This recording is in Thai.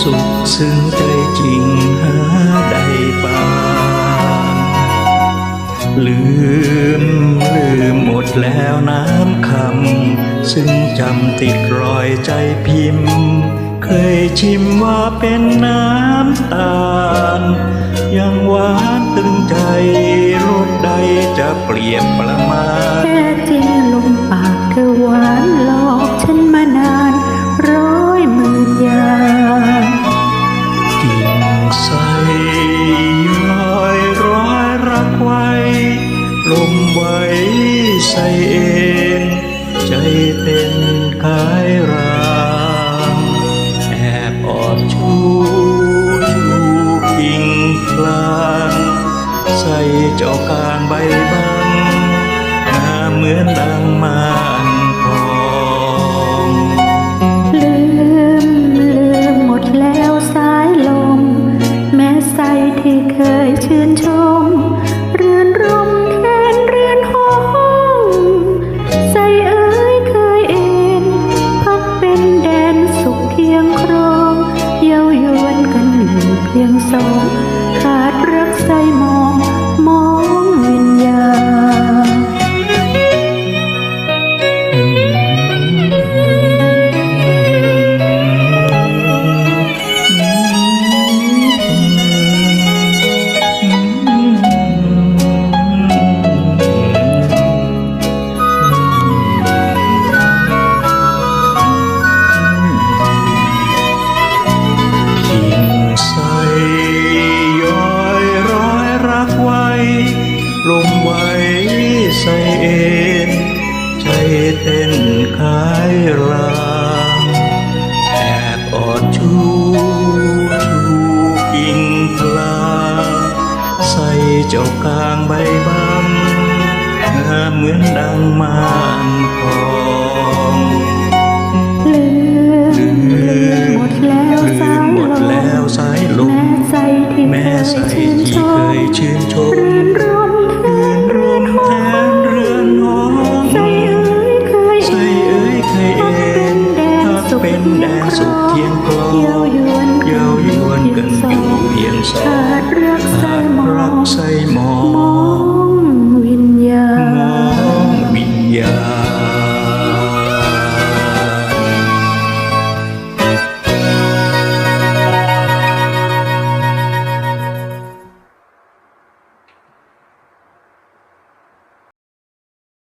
สุขซึ้งใจจริงหาใดปานลืมลืมหมดแล้วน้ำคำ ซึ่งจำติดรอยใจพิมพ์ เคยชิมว่าเป็นน้ำ ไว้ใส่เองใจเต้นกายรางแอบออบชูชูกิ่งกลางใส่เจ้ากางใบบังหน้าเหมือนดังมานทองลืมลืมหมดแล้วสายลมแม้ใสที่เคยชื่นชม อยู่ เจ้ากลางใบบังงามเหมือนดังมานทองลืมลืมหมดแล้วลืสามยหมลดแล้วมสายลแม่มใจที่แม่เคใส่ยชื่นชที่เคมยชื่นชมเรือนรมแทเรือนนรมแทนเรือนหอใจเอ้ยเคยใส่เอ้ยเคยเอ็นแดนถ้าสุขเป็นแดนสุขเทียงคร รักใส่หมอก